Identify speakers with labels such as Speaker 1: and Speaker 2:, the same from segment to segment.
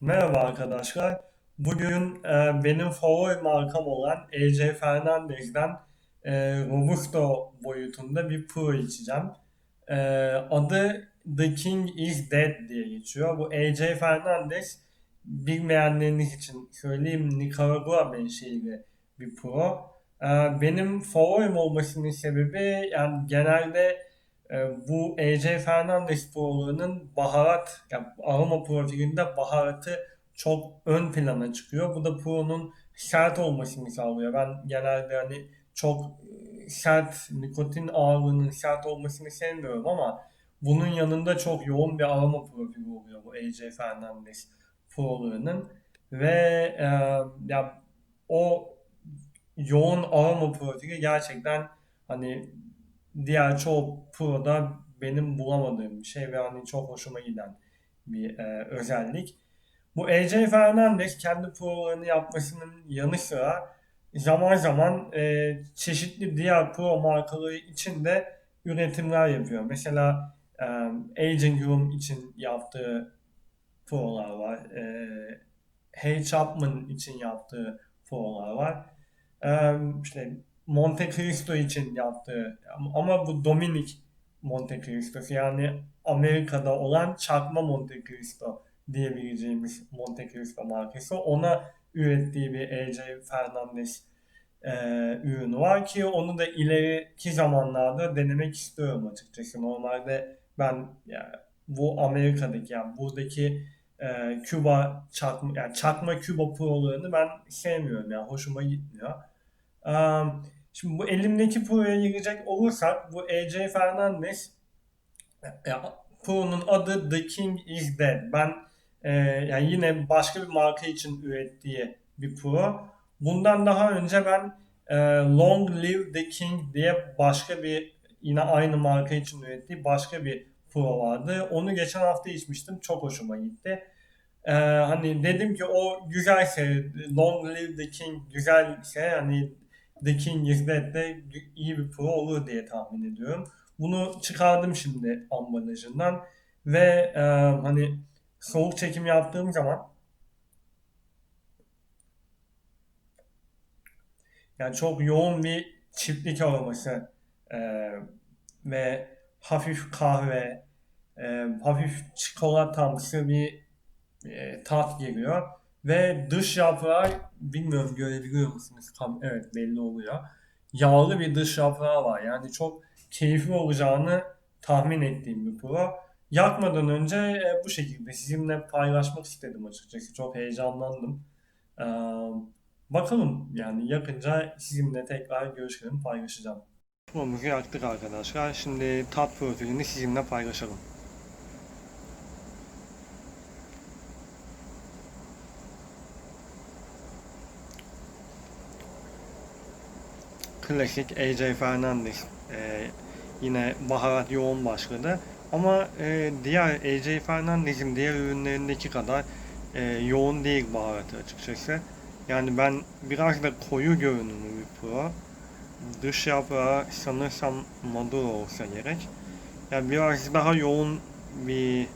Speaker 1: Merhaba arkadaşlar. Bugün e, benim favori markam olan AJ Fernandez'den e, Robusto boyutunda bir Pro içeceğim. E, adı The King is Dead diye geçiyor. Bu AJ Fernandez bilmeyenleriniz için söyleyeyim Nicaragua menşeili bir Pro. E, benim favorim olmasının sebebi yani genelde bu AJ Fernandez Pro'larının baharat, yani aroma profilinde baharatı çok ön plana çıkıyor. Bu da Pro'nun sert olmasını sağlıyor. Ben genelde hani çok e, sert, nikotin ağırlığının sert olmasını sevmiyorum ama bunun yanında çok yoğun bir aroma profili oluyor bu AJ Fernandez Pro'larının. Ve e, ya o yoğun aroma profili gerçekten hani diğer çoğu Pro'da benim bulamadığım bir şey ve hani çok hoşuma giden bir e, özellik. Bu AJ Fernandez kendi Pro'larını yapmasının yanı sıra zaman zaman e, çeşitli diğer Pro markaları için de üretimler yapıyor. Mesela e, Aging Room için yaptığı Pro'lar var. E, Hey Chapman için yaptığı Pro'lar var. E, işte Monte Cristo için yaptığı ama bu Dominik Monte Cristo'su yani Amerika'da olan çakma Monte Cristo diyebileceğimiz Monte Cristo markası ona ürettiği bir AJ Fernandez e, ürünü var ki onu da ileriki zamanlarda denemek istiyorum açıkçası. Normalde ben yani bu Amerika'daki yani buradaki e, Küba çakma yani çakma Küba Pro'larını ben sevmiyorum yani hoşuma gitmiyor. Um, Şimdi bu elimdeki Pro'ya girecek olursak bu AJ Fernandez e, Pro'nun adı The King is Dead. Ben e, yani yine başka bir marka için ürettiği bir Pro. Bundan daha önce ben e, Long Live the King diye başka bir yine aynı marka için ürettiği başka bir Pro vardı. Onu geçen hafta içmiştim. Çok hoşuma gitti. Ee, hani dedim ki o güzelse Long Live the King güzelse hani The King is Dead de iyi bir pro olur diye tahmin ediyorum. Bunu çıkardım şimdi ambalajından ve e, hani soğuk çekim yaptığım zaman yani çok yoğun bir çiftlik aroması e, ve hafif kahve, e, hafif çikolatamsı bir e, tat geliyor. Ve dış yaprağı bilmiyorum görebiliyor musunuz? Tam evet belli oluyor. Yağlı bir dış yaprağı var. Yani çok keyifli olacağını tahmin ettiğim bir pro. Yakmadan önce e, bu şekilde sizinle paylaşmak istedim açıkçası. Çok heyecanlandım. Ee, bakalım yani yakınca sizinle tekrar görüşlerimi paylaşacağım. Promuzu yaktık arkadaşlar. Şimdi tat profilini sizinle paylaşalım. Klasik AJ Fernandez. Ee, yine baharat yoğun başladı. Ama e, diğer AJ Fernandez'in diğer ürünlerindeki kadar e, yoğun değil baharatı açıkçası. Yani ben biraz da koyu görünümlü bir pro. Dış yaprağı sanırsam Maduro olsa gerek. Yani biraz daha yoğun bir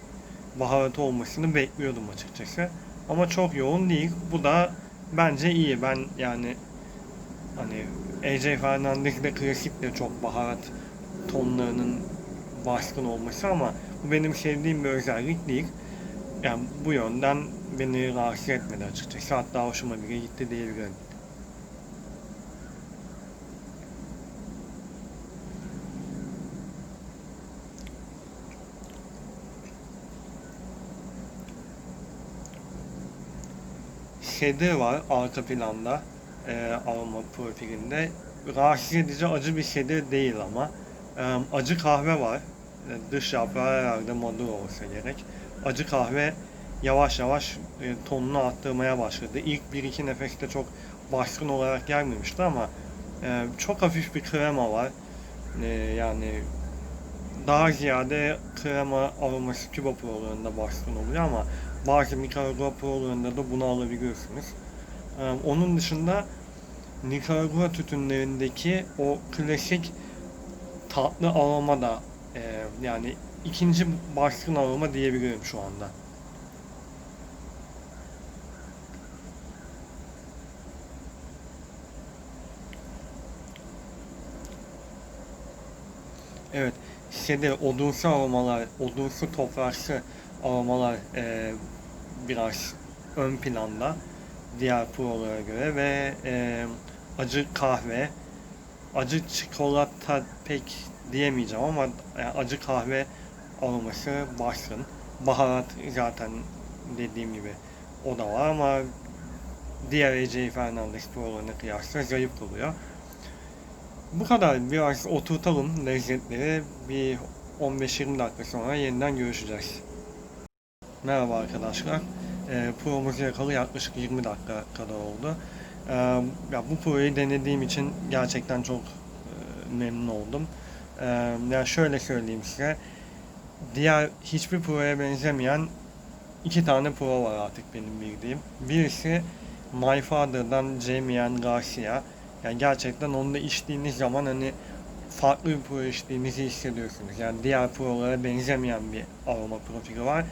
Speaker 1: baharat olmasını bekliyordum açıkçası. Ama çok yoğun değil. Bu da bence iyi. Ben yani hani AJ Fernandez'de klasik de çok baharat tonlarının baskın olması ama bu benim sevdiğim bir özellik değil. Yani bu yönden beni rahatsız etmedi açıkçası. Hatta hoşuma bile gitti diyebilirim. Shader var arka planda e, aroma profilinde. Rahatsız edici acı bir shader değil ama. E, acı kahve var. E, dış yaprağı herhalde Maduro olsa gerek. Acı kahve yavaş yavaş e, tonunu arttırmaya başladı. İlk 1-2 nefeste çok baskın olarak gelmemişti ama e, çok hafif bir krema var. E, yani daha ziyade krema aroması Cuba Pro'larında baskın oluyor ama bazı Nicaragua Pro'larında da bunu alabiliyorsunuz. Ee, onun dışında Nikaragua tütünlerindeki o klasik tatlı aroma da e, yani ikinci baskın aroma diyebilirim şu anda. Evet, şeyde odunsu aromalar, odunsu topraksı aromalar e, biraz ön planda diğer prolara göre ve e, acı kahve, acı çikolata pek diyemeyeceğim ama e, acı kahve aroması baskın. Baharat zaten dediğim gibi o da var ama diğer AJ Fernandez prolarına kıyasla zayıf kalıyor. Bu kadar biraz oturtalım lezzetleri bir 15-20 dakika sonra yeniden görüşeceğiz. Merhaba arkadaşlar. E, promuz yakalı yaklaşık 20 dakika kadar oldu. E, ya bu proyu denediğim için gerçekten çok e, memnun oldum. E, ya şöyle söyleyeyim size. Diğer hiçbir proya benzemeyen iki tane pro var artık benim bildiğim. Birisi My Father'dan Jamie Garcia. Yani gerçekten onu da içtiğiniz zaman hani farklı bir pro içtiğinizi hissediyorsunuz. Yani diğer prolara benzemeyen bir aroma profili var.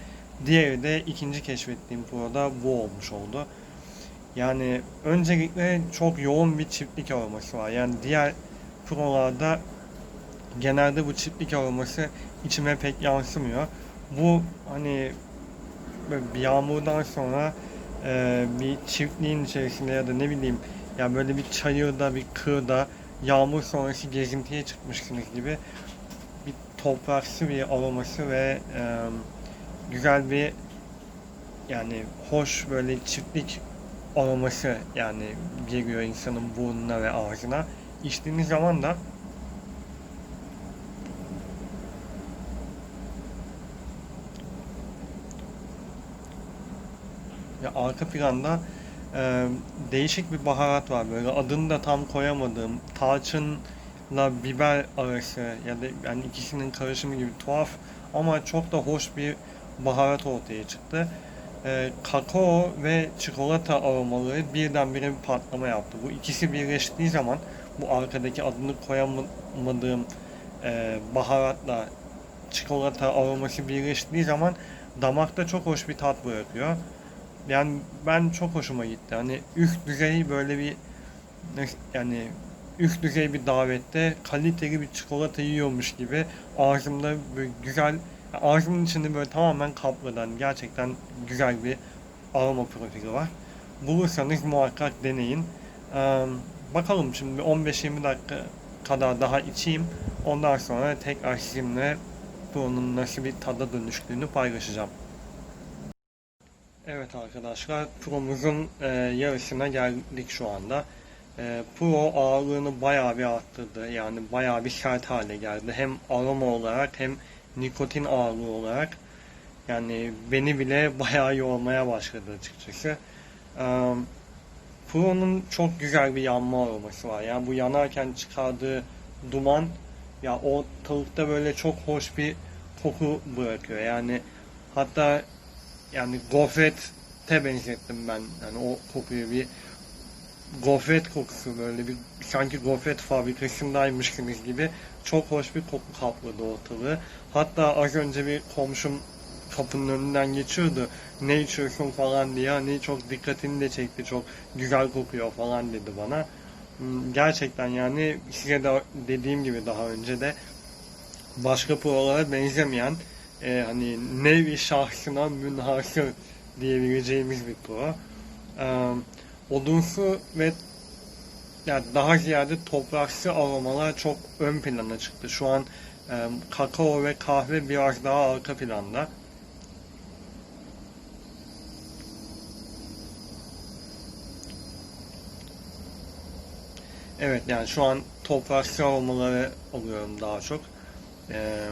Speaker 1: Diğeri de ikinci keşfettiğim proda bu olmuş oldu. Yani öncelikle çok yoğun bir çiftlik aroması var. Yani diğer prolarda genelde bu çiftlik aroması içime pek yansımıyor. Bu hani bir yağmurdan sonra e, bir çiftliğin içerisinde ya da ne bileyim ya böyle bir çayırda bir kırda yağmur sonrası gezintiye çıkmışsınız gibi bir topraksı bir aroması ve e, güzel bir yani hoş böyle çiftlik aroması yani geliyor insanın burnuna ve ağzına. İçtiğiniz zaman da ya arka planda e, değişik bir baharat var böyle adını da tam koyamadığım tarçınla biber arası ya da yani ikisinin karışımı gibi tuhaf ama çok da hoş bir baharat ortaya çıktı. E, kakao ve çikolata aromaları birdenbire bir patlama yaptı. Bu ikisi birleştiği zaman bu arkadaki adını koyamadığım e, baharatla çikolata aroması birleştiği zaman damakta çok hoş bir tat bırakıyor. Yani ben çok hoşuma gitti. Hani üst düzey böyle bir yani üst düzey bir davette kaliteli bir çikolata yiyormuş gibi ağzımda böyle güzel ağzımın içinde böyle tamamen kapladan gerçekten güzel bir aroma profili var. Bulursanız muhakkak deneyin. Ee, bakalım şimdi 15-20 dakika kadar daha içeyim. Ondan sonra tekrar sizinle bunun nasıl bir tada dönüştüğünü paylaşacağım. Evet arkadaşlar Pro'muzun e, yarısına geldik şu anda. E, Pro ağırlığını bayağı bir arttırdı. Yani bayağı bir sert hale geldi. Hem aroma olarak hem nikotin ağırlığı olarak. Yani beni bile bayağı yormaya başladı açıkçası. E, Pro'nun çok güzel bir yanma aroması var. Yani bu yanarken çıkardığı duman ya ortalıkta böyle çok hoş bir koku bırakıyor. Yani hatta yani gofrete benzettim ben. Yani o kokuyu bir gofret kokusu böyle bir sanki gofret fabrikasındaymışsınız gibi çok hoş bir koku kapladı ortalığı. Hatta az önce bir komşum kapının önünden geçiyordu. Ne içiyorsun falan diye hani çok dikkatini de çekti. Çok güzel kokuyor falan dedi bana. Hmm, Gerçekten yani size de dediğim gibi daha önce de başka prolara benzemeyen e, hani nevi şahsına münhasır diyebileceğimiz bir pro. E, odunsu ve yani daha ziyade topraksı aromalar çok ön plana çıktı. Şu an e, kakao ve kahve biraz daha arka planda. Evet yani şu an topraksı aromaları alıyorum daha çok. Ee,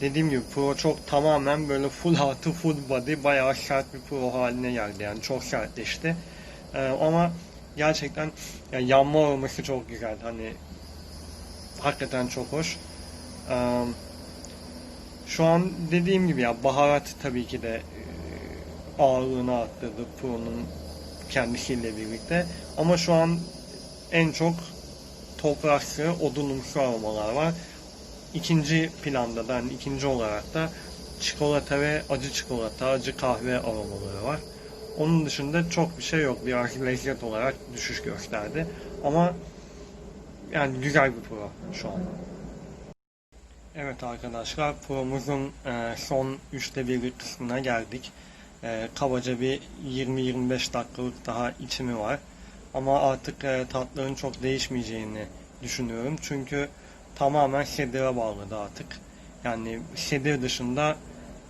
Speaker 1: dediğim gibi Pro çok tamamen böyle full artı full body bayağı sert bir Pro haline geldi yani çok sertleşti. Ee, ama gerçekten yani yanma aroması çok güzel hani hakikaten çok hoş. Şu an dediğim gibi ya baharat tabii ki de e, ağırlığını arttırdı Pro'nun kendisiyle birlikte. Ama şu an en çok topraksı, odunumsu aromalar var. İkinci planda da, yani ikinci olarak da çikolata ve acı çikolata, acı kahve aromaları var. Onun dışında çok bir şey yok. Biraz lezzet olarak düşüş gösterdi. Ama yani güzel bir pro şu an. Evet arkadaşlar promuzun e, son üçte biri kısmına geldik. E, kabaca bir 20-25 dakikalık daha içimi var. Ama artık e, tatların çok değişmeyeceğini düşünüyorum. Çünkü tamamen sedire bağladı artık. Yani sedir dışında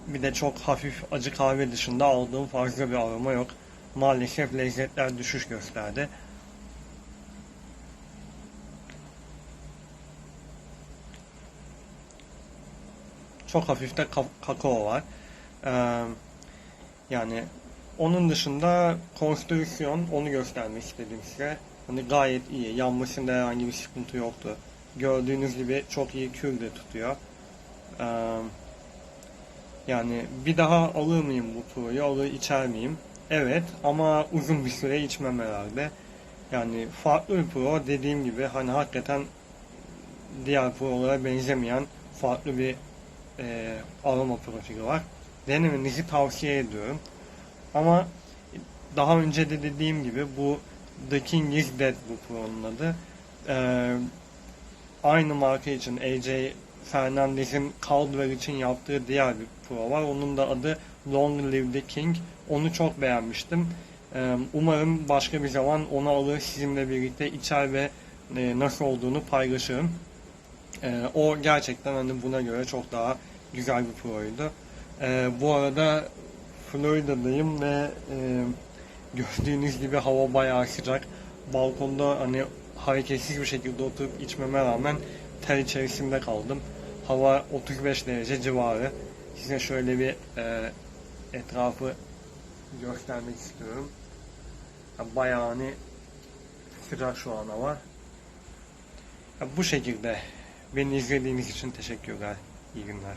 Speaker 1: bir de çok hafif acı kahve dışında aldığım fazla bir aroma yok. Maalesef lezzetler düşüş gösterdi. Çok hafif de ka- kakao var. Ee, yani onun dışında konstrüksiyon onu göstermek istedim size. Hani gayet iyi. Yanmasında herhangi bir sıkıntı yoktu. Gördüğünüz gibi çok iyi kül de tutuyor. Ee, yani bir daha alır mıyım bu proyu? Alır içer miyim? Evet ama uzun bir süre içmem herhalde. Yani farklı bir pro dediğim gibi hani hakikaten diğer prolara benzemeyen farklı bir e, aroma profili var. Denemenizi tavsiye ediyorum. Ama daha önce de dediğim gibi bu The King is Dead bu Pro'nun adı. Ee, aynı marka için AJ Fernandez'in Caldwell için yaptığı diğer bir Pro var. Onun da adı Long Live the King. Onu çok beğenmiştim. Ee, umarım başka bir zaman onu alır sizinle birlikte içer ve e, nasıl olduğunu paylaşırım. Ee, o gerçekten hani buna göre çok daha güzel bir proydu. Ee, bu arada Florida'dayım ve e, gördüğünüz gibi hava bayağı sıcak. Balkonda hani hareketsiz bir şekilde oturup içmeme rağmen ter içerisinde kaldım. Hava 35 derece civarı. Size şöyle bir e, etrafı göstermek istiyorum. Ya Bayağı hani sıcak şu an hava. Bu şekilde beni izlediğiniz için teşekkürler. İyi günler.